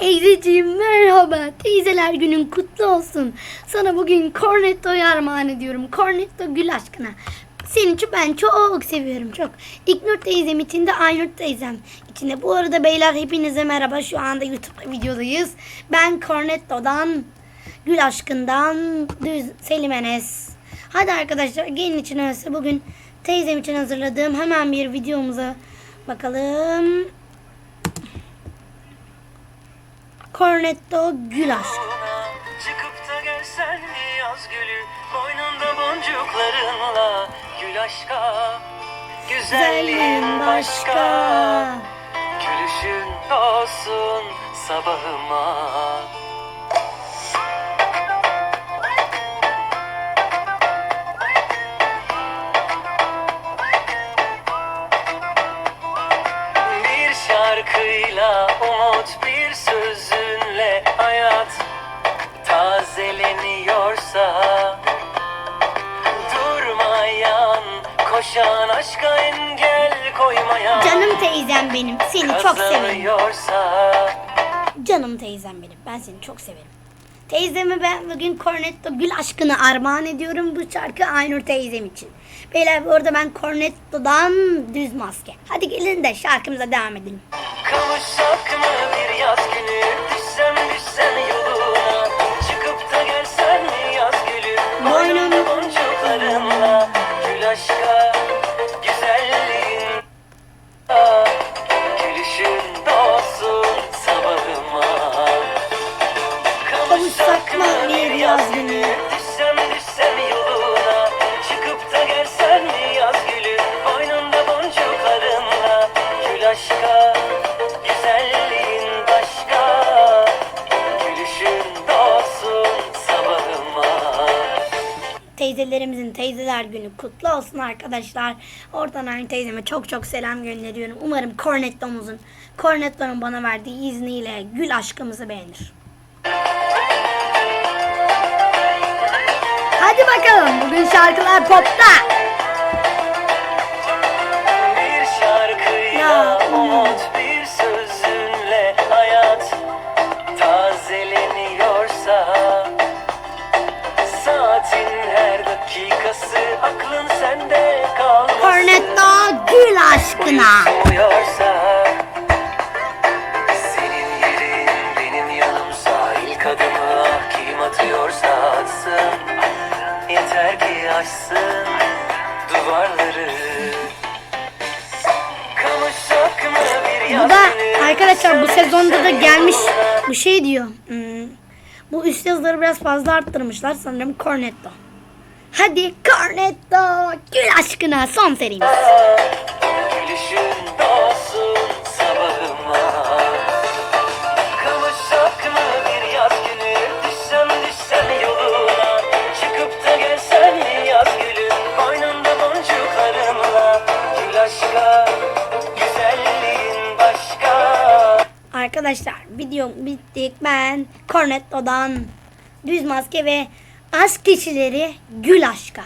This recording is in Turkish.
Teyzeciğim merhaba. Teyzeler günün kutlu olsun. Sana bugün Cornetto'yu armağan ediyorum. Cornetto gül aşkına. Seni çok, ben çok seviyorum çok. İknur teyzem için de Aynur teyzem için de. Bu arada beyler hepinize merhaba. Şu anda YouTube videodayız. Ben Cornetto'dan, Gül Aşkı'ndan, Düz Selim Enes. Hadi arkadaşlar gelin için ölse bugün teyzem için hazırladığım hemen bir videomuza bakalım. Cornetto Gül Aşkı. Çıkıp da gelsen yaz gülü? Boynunda boncuklarınla Gül aşka. Güzelliğin başka. Gülüşün olsun sabahıma. Bir şarkıyla umut bir sözünle tazeleniyorsa Durmayan koşan aşka engel koymayan Canım teyzem benim. Seni çok severim. kazanıyorsa Canım teyzem benim. Ben seni çok severim. Teyzeme ben bugün Cornetto Gül Aşkı'nı armağan ediyorum. Bu şarkı Aynur teyzem için. Beyler bu arada ben Cornetto'dan düz maske. Hadi gelin de şarkımıza devam edelim. Kavuşsak Teyzelerimizin teyzeler günü kutlu olsun arkadaşlar. Oradan aynı teyzeme çok çok selam gönderiyorum. Umarım Cornetto'muzun, Cornetto'nun bana verdiği izniyle Gül Aşkımızı beğenir. Hadi bakalım bugün şarkılar popta. Aşkına. Uyuyorsa Senin yerin benim yanımsa ilk adımı kim atıyorsa atsın Yeter ki aşsın duvarları mı bir Bu da arkadaşlar bu sezonda da gelmiş bu şey diyor. Hmm, bu üst yazıları biraz fazla arttırmışlar sanırım Cornetto. Hadi Cornetto Gül Aşkına son serimiz. Arkadaşlar video bittik. Ben Cornetto'dan düz maske ve aşk kişileri Gül Aşka.